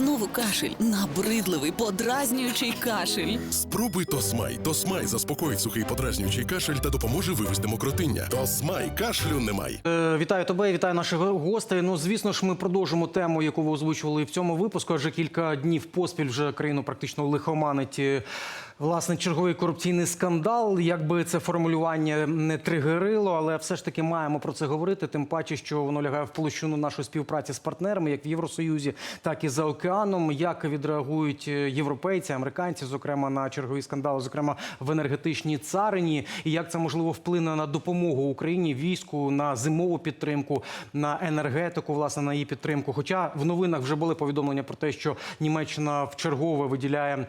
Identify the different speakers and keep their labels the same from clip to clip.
Speaker 1: Знову кашель, набридливий, подразнюючий кашель.
Speaker 2: Спробуй Тосмай. Тосмай заспокоїть сухий подразнюючий кашель та допоможе вивести мокротиння. Тосмай кашлю немає.
Speaker 3: Е, Вітаю тебе, вітаю наших гостей. Ну, звісно ж, ми продовжимо тему, яку ви озвучували в цьому випуску. Адже кілька днів поспіль вже країну практично лихоманить. Власне, черговий корупційний скандал. Якби це формулювання не тригерило, але все ж таки маємо про це говорити. Тим паче, що воно лягає в площину нашої співпраці з партнерами, як в Євросоюзі, так і за океаном. Як відреагують е, європейці, американці, зокрема на чергові скандали, зокрема в енергетичній царині, і як це можливо вплине на допомогу Україні, війську, на зимову підтримку, на енергетику, власне, на її підтримку. Хоча в новинах вже були повідомлення про те, що Німеччина вчергове виділяє е,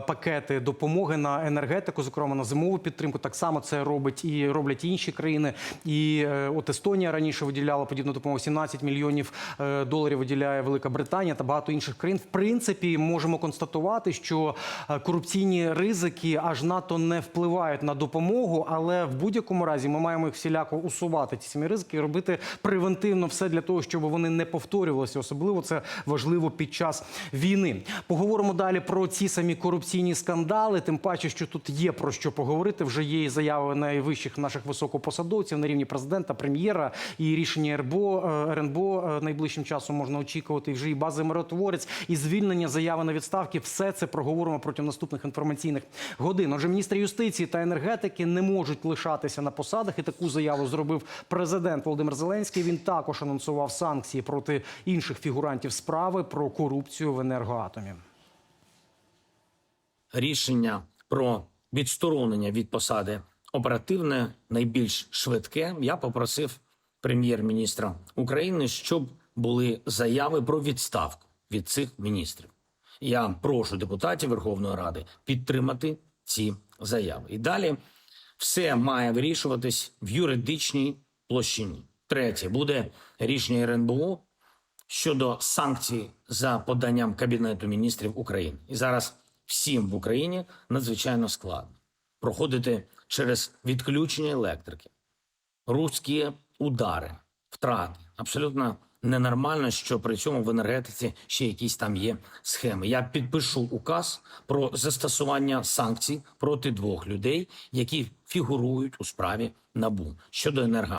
Speaker 3: пакети допомоги на енергетику, зокрема на зимову підтримку. Так само це робить і роблять інші країни. І е, от Естонія раніше виділяла подібну допомогу. 17 мільйонів е, доларів виділяє Велика Британія та багато інших країн. В принципі, можемо констатувати, що е, корупційні ризики аж надто не впливають на допомогу, але в будь-якому разі ми маємо їх всіляко усувати ці самі ризики і робити превентивно все для того, щоб вони не повторювалися. Особливо це важливо під час війни. Поговоримо далі про ці самі корупційні скандали. Тим паче, що тут є про що поговорити. Вже є заяви найвищих наших високопосадовців на рівні президента, прем'єра і рішення РБО е, РНБО е, найближчим часом можна очікувати. Вже і бази миротворець, і звільнення заяви на відставки. Все це проговоримо протягом наступних інформаційних годин. Отже, міністр юстиції та енергетики не можуть лишатися на посадах. І таку заяву зробив президент Володимир Зеленський. Він також анонсував санкції проти інших фігурантів справи про корупцію в енергоатомі.
Speaker 4: Рішення про відсторонення від посади оперативне, найбільш швидке. Я попросив прем'єр-міністра України, щоб були заяви про відставку від цих міністрів. Я прошу депутатів Верховної Ради підтримати ці заяви. І далі все має вирішуватись в юридичній площині. Третє буде рішення РНБО щодо санкцій за поданням Кабінету міністрів України. І зараз всім в Україні надзвичайно складно проходити через відключення електрики, руські удари, втрати. Абсолютно ненормально, що при цьому в енергетиці ще якісь там є схеми. Я підпишу указ про застосування санкцій проти двох людей, які фігурують у справі НАБУ щодо енерго.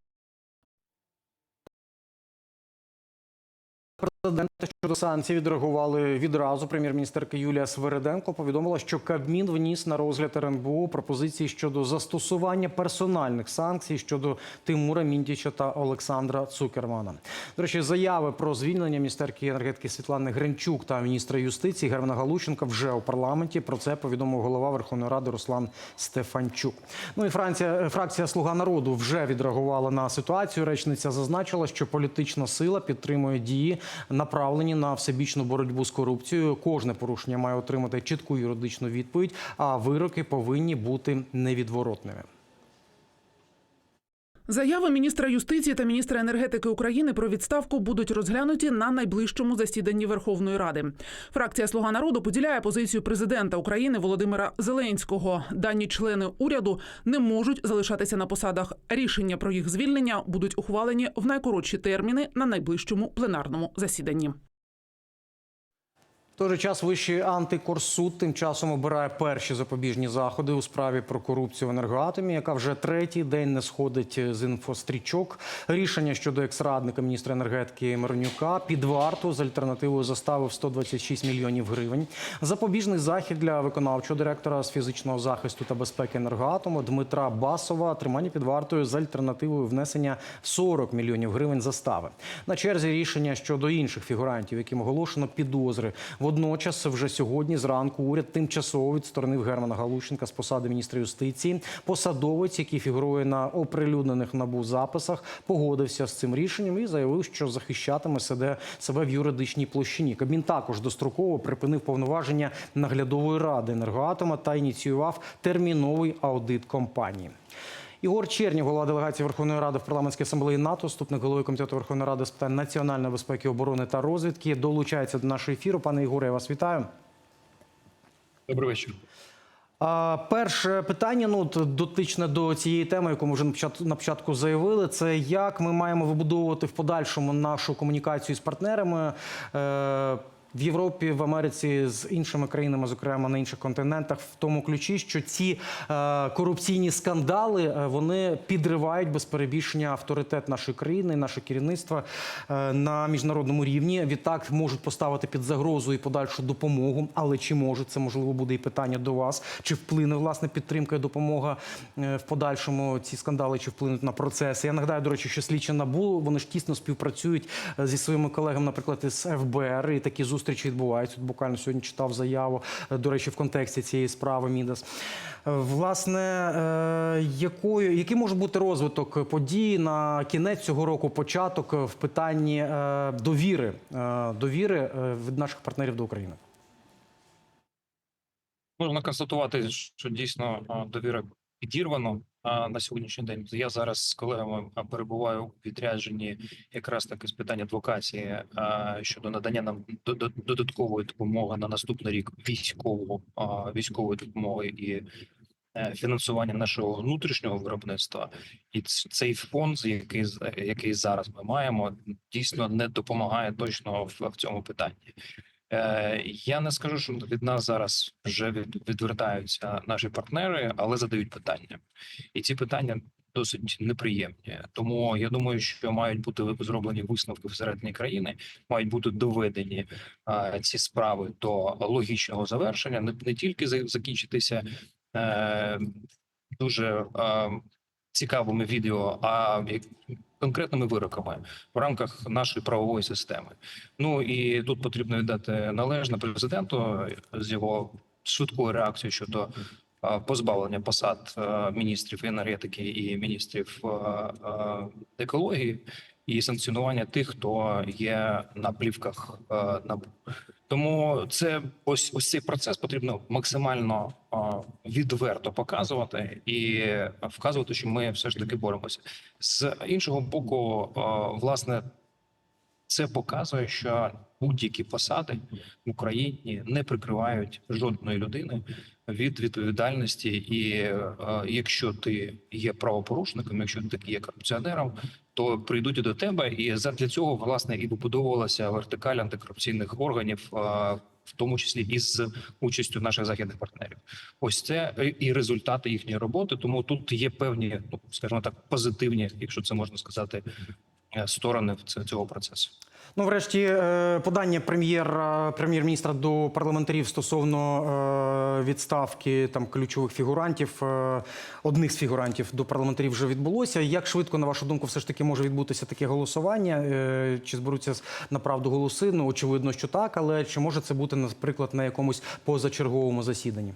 Speaker 3: Президента щодо санкцій відреагували відразу. Прем'єр-міністерка Юлія Свериденко повідомила, що Кабмін вніс на розгляд РНБО пропозиції щодо застосування персональних санкцій щодо Тимура Міндіча та Олександра Цукермана. До речі, заяви про звільнення міністерки енергетики Світлани Гринчук та міністра юстиції Германа Галущенка вже у парламенті. Про це повідомив голова Верховної Ради Руслан Стефанчук. Ну і Франція, фракція Слуга народу вже відреагувала на ситуацію. Речниця зазначила, що політична сила підтримує дії, направлені на всебічну боротьбу з корупцією. Кожне порушення має отримати чітку юридичну відповідь, а вироки повинні бути невідворотними.
Speaker 5: Заяви міністра юстиції та міністра енергетики України про відставку будуть розглянуті на найближчому засіданні Верховної Ради. Фракція Слуга народу поділяє позицію президента України Володимира Зеленського. Дані члени уряду не можуть залишатися на посадах. Рішення про їх звільнення будуть ухвалені в найкоротші терміни на найближчому пленарному засіданні.
Speaker 3: Той же час вищий антикорсуд тим часом обирає перші запобіжні заходи у справі про корупцію в енергоатомі, яка вже третій день не сходить з інфострічок. Рішення щодо екс-радника міністра енергетики Миронюка під варту з альтернативою заставив 126 мільйонів гривень. Запобіжний захід для виконавчого директора з фізичного захисту та безпеки енергоатому Дмитра Басова тримання під вартою з альтернативою внесення 40 мільйонів гривень застави. На черзі рішення щодо інших фігурантів, яким оголошено підозри. Водночас, вже сьогодні зранку уряд тимчасово відсторонив Германа Галущенка з посади міністра юстиції. Посадовець, який фігурує на оприлюднених набу записах, погодився з цим рішенням і заявив, що захищатиме себе, себе в юридичній площині. Кабмін також достроково припинив повноваження наглядової ради енергоатома та ініціював терміновий аудит компанії. Ігор Чернів, голова делегації Верховної Ради в парламентській асамблеї НАТО, ступник голови комітету Верховної Ради з питань національної безпеки, оборони та розвідки, долучається до нашого ефіру. Пане Ігоре, я вас вітаю.
Speaker 6: Добрий вечір.
Speaker 3: Перше питання, ну дотичне до цієї теми, яку ми вже на початку заявили, це як ми маємо вибудовувати в подальшому нашу комунікацію з партнерами. В Європі, в Америці з іншими країнами, зокрема на інших континентах, в тому ключі, що ці е, корупційні скандали е, вони підривають без перебільшення авторитет нашої країни, наше керівництво е, на міжнародному рівні. Відтак можуть поставити під загрозу і подальшу допомогу. Але чи можуть це можливо буде і питання до вас? Чи вплине власне підтримка і допомога е, в подальшому ці скандали, чи вплинуть на процеси? Я нагадаю, до речі, що слідчі набу вони ж тісно співпрацюють е, зі своїми колегами, наприклад, із ФБР, і такі зустрічі відбуваються. От буквально сьогодні читав заяву. е, До речі, в контексті цієї справи Мідас. Е, Власне, е, якою який може бути розвиток подій на кінець цього року, початок в питанні довіри, довіри від наших партнерів до України?
Speaker 6: Можна констатувати, що дійсно довіра підірвано на сьогоднішній день. Я зараз з колегами перебуваю у відрядженні якраз таки з питань адвокації щодо надання нам до- до- додаткової допомоги на наступний рік військового військової допомоги і е, фінансування нашого внутрішнього виробництва. І цей фонд, який який зараз ми маємо, дійсно не допомагає точно в, в цьому питанні. Е, Я не скажу, що від нас зараз вже від, відвертаються наші партнери, але задають питання, і ці питання досить неприємні. Тому я думаю, що мають бути зроблені висновки всередині країни, мають бути доведені а, ці справи до логічного завершення, не, тільки закінчитися е, дуже е, цікавими відео, а як- конкретними вироками в рамках нашої правової системи. Ну і тут потрібно віддати належне президенту з його швидкою реакцією щодо позбавлення посад міністрів енергетики і міністрів екології і санкціонування тих, хто є на плівках а, НАБУ. Тому це ось ось цей процес потрібно максимально а, відверто показувати і вказувати, що ми все ж таки боремося. З іншого боку, а, власне, це показує, що будь-які посади в Україні не прикривають жодної людини від відповідальності. І е, якщо ти є правопорушником, якщо ти є корупціонером, то прийдуть і до тебе. І задля цього власне і побудовувалася вертикаль антикорупційних органів. В тому числі із участю наших західних партнерів, ось це і результати їхньої роботи. Тому тут є певні, ну скажімо так, позитивні, якщо це можна сказати, сторони цього процесу.
Speaker 3: Ну, врешті, е, подання прем'єр-міністра до парламентарів стосовно е, відставки там ключових фігурантів, е, одних з фігурантів до парламентарів вже відбулося. Як швидко, на вашу думку, все ж таки може відбутися таке голосування? Е, Чи зберуться на правду голоси? Ну, очевидно, що так, але чи може це бути, наприклад, на якомусь позачерговому засіданні?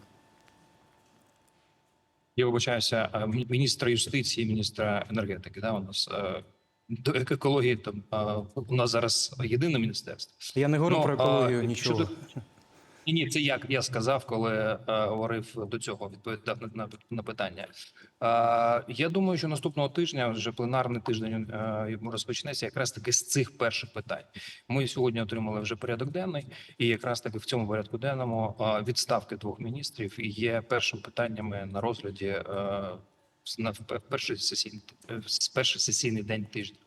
Speaker 6: Я вибачаюся, е, міністра юстиції, міністра енергетики. Да, у нас е, до екології там у нас зараз єдине міністерство.
Speaker 3: Я не говорю
Speaker 6: Ну,
Speaker 3: про
Speaker 6: а,
Speaker 3: екологію, нічого.
Speaker 6: щодо- Ні, ні, це як я сказав, коли е, говорив до цього, відповідав на, на, на питання. Е, я думаю, що наступного тижня вже пленарний тиждень е, розпочнеться якраз таки з цих перших питань. Ми сьогодні отримали вже порядок денний, і якраз таки в цьому порядку денному е, відставки двох міністрів є першим питаннями на розгляді е, на перший сесійний перший сесійний день тижня.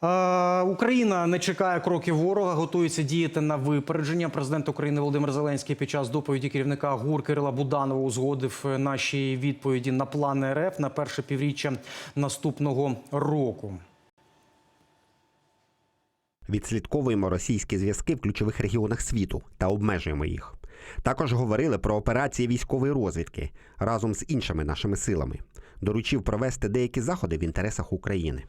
Speaker 3: Україна не чекає кроків ворога, готується діяти на випередження. Президент України Володимир Зеленський під час доповіді керівника ГУР Кирила Буданова узгодив е, наші відповіді на плани РФ на перше півріччя наступного року.
Speaker 7: Відслідковуємо російські зв'язки в ключових регіонах світу та обмежуємо їх. Також говорили про операції військової розвідки разом з іншими нашими силами. Доручив провести деякі заходи в інтересах України.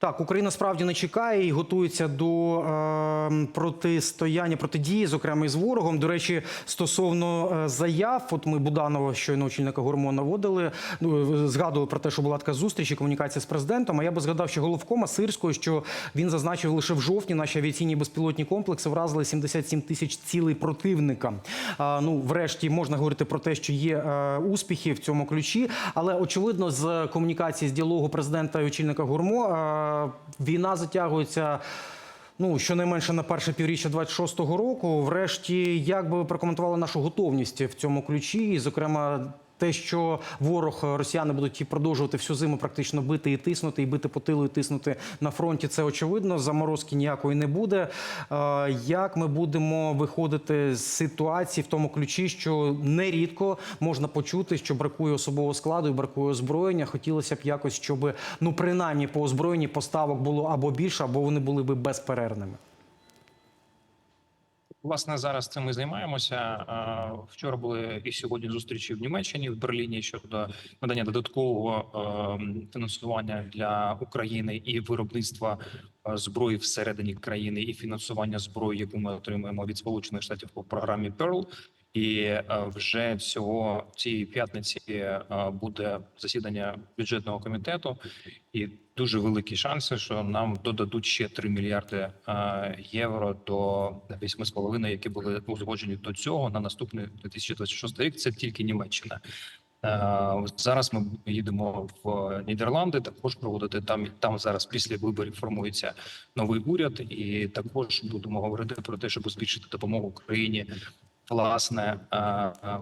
Speaker 3: Так, Україна справді не чекає і готується до е, протистояння протидії, зокрема із ворогом. До речі, стосовно е, заяв, от ми Буданова щойно очільника гормон наводили. Ну згадували про те, що була така зустріч і комунікація з президентом. А я би згадав, що головкома Сирського, що він зазначив лише в жовтні наші авіаційні безпілотні комплекси вразили 77 тисяч цілей противника. А, ну, врешті можна говорити про те, що є е, успіхи в цьому ключі, але очевидно, з комунікації з діалогу президента і очільника гурмо е, війна затягується. Ну, щонайменше на перше півріччя 26-го року. Врешті, як би ви прокоментували нашу готовність в цьому ключі, і, зокрема, Те, що ворог е, росіяни будуть і продовжувати всю зиму практично бити і тиснути, і бити по тилу, і тиснути на фронті, це очевидно. Заморозки ніякої не буде. Е, Як ми будемо виходити з ситуації в тому ключі, що нерідко можна почути, що бракує особового складу і бракує озброєння. Хотілося б якось, щоб ну принаймні по озброєнні поставок було або більше, або вони були би безперервними.
Speaker 6: Власне, зараз цим ми займаємося. Вчора були і сьогодні зустрічі в Німеччині в Берліні щодо надання додаткового фінансування для України і виробництва зброї всередині країни, і фінансування зброї, яку ми отримуємо від Сполучених Штатів по програмі Pearl. І е, вже цього цієї п'ятниці е, буде засідання бюджетного комітету, і дуже великі шанси, що нам додадуть ще 3 мільярди е, євро до 8,5, які були узгоджені до цього на наступний 2026 рік. Це тільки Німеччина. Зараз ми їдемо в Нідерланди. Також проводити там. Там зараз після виборів формується новий уряд, і також будемо говорити про те, щоб збільшити допомогу Україні власне е, е,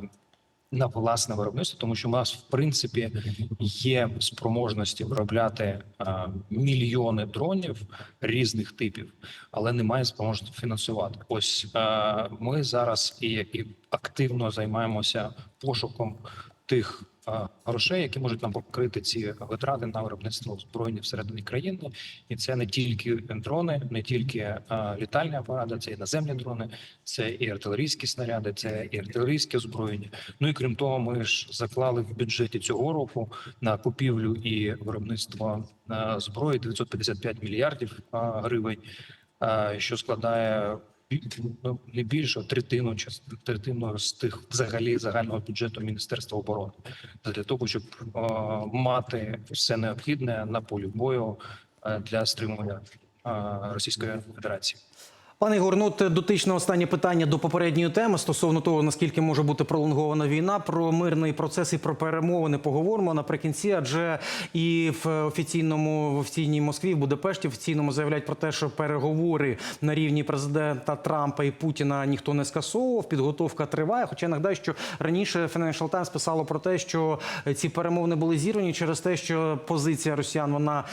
Speaker 6: на власне виробництво, тому що у нас в принципі є спроможності виробляти е, мільйони дронів різних типів, але немає спроможності фінансувати. Ось ми зараз і, і активно займаємося пошуком тих грошей, які можуть нам покрити ці витрати на виробництво озброєння всередині країни, і це не тільки дрони, не тільки літальні апарати, це і наземні дрони, це і артилерійські снаряди, це і артилерійське озброєння. Ну і крім того, ми ж заклали в бюджеті цього року на купівлю і виробництво зброї 955 мільярдів гривень, що складає більше третину третину з тих взагалі загального бюджету Міністерства оборони для того, щоб мати все необхідне на полі бою е, для стримування е, Російської Федерації.
Speaker 3: Пане Ігор, ну дотичне останнє питання до попередньої теми стосовно того, наскільки може бути пролонгована війна. Про мирний процес і про перемовини поговоримо наприкінці. Адже і в офіційному в офіційній Москві, в Будапешті офіційному заявляють про те, що переговори на рівні президента Трампа і Путіна ніхто не скасовував. Підготовка триває. Хоча я нагадаю, що раніше Financial Times писало про те, що ці перемовини були зірвані через те, що позиція росіян вона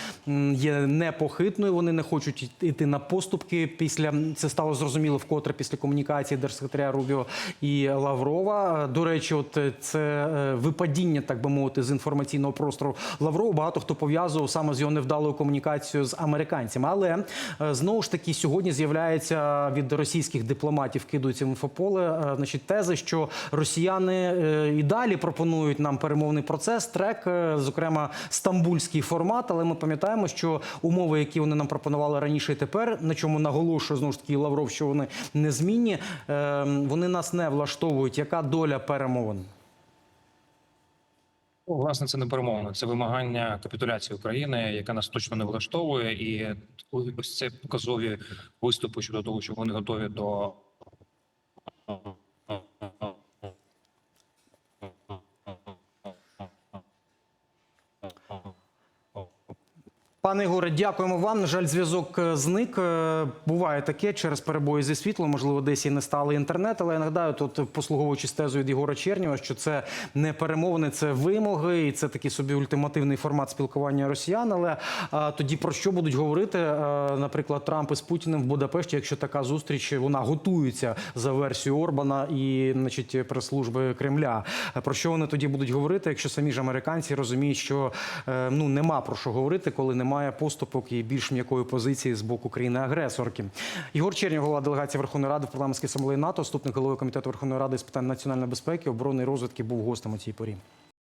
Speaker 3: є непохитною. Вони не хочуть йти на поступки. Після це стало зрозуміло вкотре після комунікації держсекретаря Рубіо і Лаврова. До речі, от це е, випадіння, так би мовити, з інформаційного простору Лаврова. Багато хто пов'язував саме з його невдалою комунікацією з американцями. Але е, знову ж таки сьогодні з'являється від російських дипломатів, кидаються в інфополе. е, Значить, тези, що росіяни е, і далі пропонують нам перемовний процес, трек, е, зокрема стамбульський формат. Але ми пам'ятаємо, що умови, які вони нам пропонували раніше і тепер, на чому наголошує знову ж Лавров, що вони незмінні, змінні. вони нас не влаштовують. Яка доля перемовин?
Speaker 6: Ну, Власне, це не перемовина, це вимагання капітуляції України, яка нас точно не влаштовує, і ось це показові виступи щодо того, що вони готові до
Speaker 3: Пане Ігоре, дякуємо вам. На жаль, зв'язок е, зник. Е, Буває таке через перебої зі світлом. Можливо, десь і не стали інтернет. Але я нагадаю, тут послуговуючись тезою від Єгора Чернєва, що це не перемовини, це вимоги, і це такий собі ультимативний формат спілкування росіян. Але а, тоді про що будуть говорити, а, наприклад, Трамп із Путіним в Будапешті, якщо така зустріч вона готується за версією Орбана і, значить, прес-служби Кремля. Про що вони тоді будуть говорити, якщо самі ж американці розуміють, що е, ну нема про що говорити, коли немає поступок і більш м'якої позиції з боку країни-агресорки. Ігор черні голова делегації Верховної Ради в парламентській асамблеї НАТО, вступник голови комітету Верховної Ради з питань національної безпеки, оборони і розвитки, був гостем у цій порі.